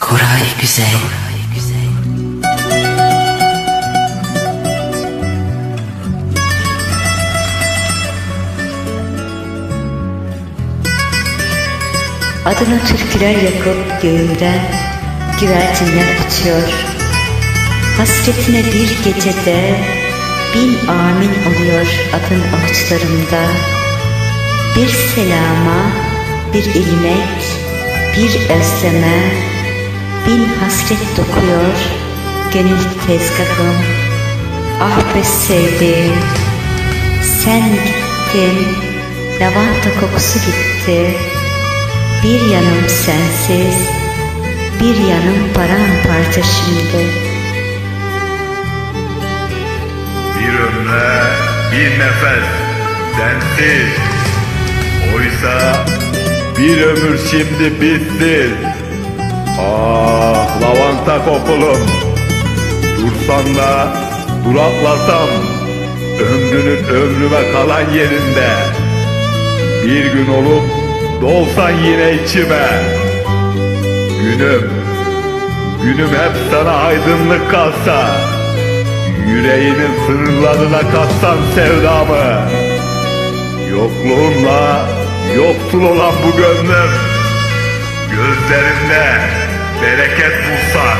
Koray Güzel. Adına türküler yakıp göğümden güvercinler uçuyor. Hasretine bir gecede bin amin oluyor adın avuçlarımda. Bir selama, bir ilmek, bir özleme, bin hasret dokuyor gönül tezgahım. Ah be sevdiğim, sen gittin, lavanta kokusu gitti. Bir yanım sensiz, bir yanım paramparça şimdi. Bir ömre bir nefes sensiz Oysa bir ömür şimdi bitti Ah lavanta kokulum Dursan da duraklasam Ömrünün ömrüme kalan yerinde. Bir gün olup dolsan yine içime. Günüm Günüm hep sana aydınlık kalsa Yüreğimin sınırlarına katsan sevdamı. Yokluğunla yoksul olan bu gönlüm Gözlerinde bereket bulsan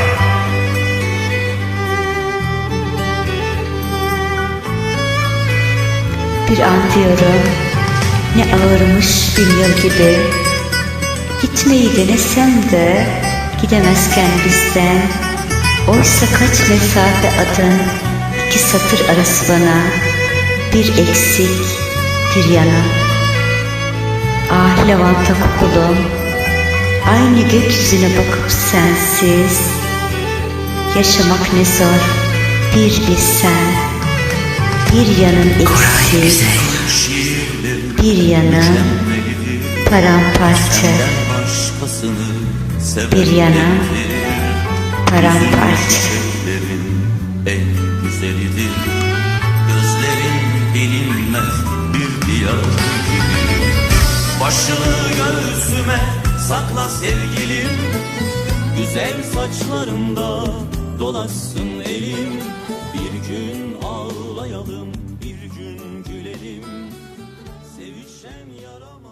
Bir an diyorum, ne ağırmış bin yıl gibi. Gitmeyi denesem de gidemezken bizden. Oysa kaç mesafe adın, iki satır arası bana. Bir eksik, bir yana. Ah lavanta kokulum, aynı gökyüzüne bakıp sensiz. Yaşamak ne zor, bir bilsen. Bir yanın Güzel. bir yanım paramparça, bir yanım paramparça. en güzelidir Gözlerin bilinmez bir diyar gibi Başını sakla sevgilim Güzel saçlarında dolaşsın elim. Bir gün ağlayalım bir gün gülelim. Sevişen yarama